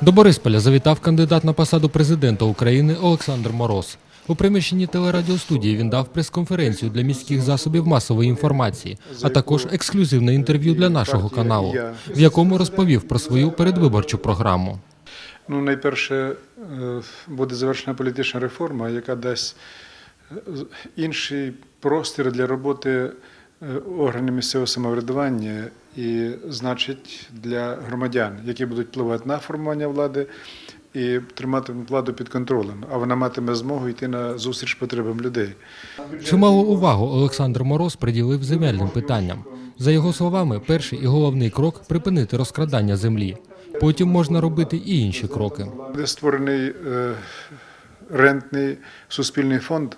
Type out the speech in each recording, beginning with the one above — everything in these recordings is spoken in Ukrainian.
До Борисполя завітав кандидат на посаду президента України Олександр Мороз. У приміщенні телерадіостудії він дав прес-конференцію для міських засобів масової інформації, а також ексклюзивне інтерв'ю для нашого каналу, в якому розповів про свою передвиборчу програму. Ну, найперше, е, буде завершена політична реформа, яка дасть е, інший простір для роботи е, органів місцевого самоврядування і, значить, для громадян, які будуть впливати на формування влади і триматимуть владу під контролем, а вона матиме змогу йти на зустріч потребам людей. Чималу увагу Олександр Мороз приділив земельним питанням. За його словами, перший і головний крок припинити розкрадання землі. Потім можна робити і інші кроки. Буде створений е, рентний суспільний фонд,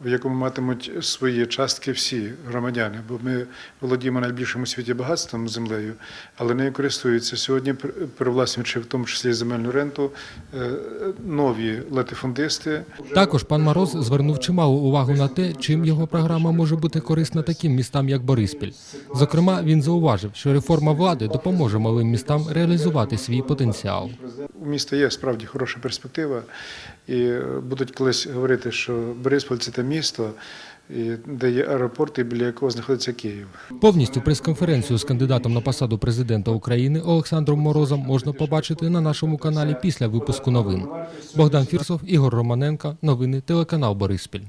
в якому матимуть свої частки всі громадяни, бо ми володіємо найбільшим у світі багатством землею, але нею користуються сьогодні, при- привласнюючи в тому числі земельну ренту, е, нові латифундисти. Також пан Мороз звернув чималу увагу на те, чим його програма може бути корисна таким містам, як Бориспіль. Зокрема, він зауважив, що реформа влади допоможе малим містам реалізувати свій потенціал. У міста є справді хороша перспектива, і е, будуть колись говорити, що Борисполь це те місто, де є аеропорт, і біля якого знаходиться Київ. Повністю прес-конференцію з кандидатом на посаду президента України Олександром Морозом можна побачити на нашому каналі після випуску новин. Богдан Фірсов, Ігор Романенко. Новини телеканал Бориспіль.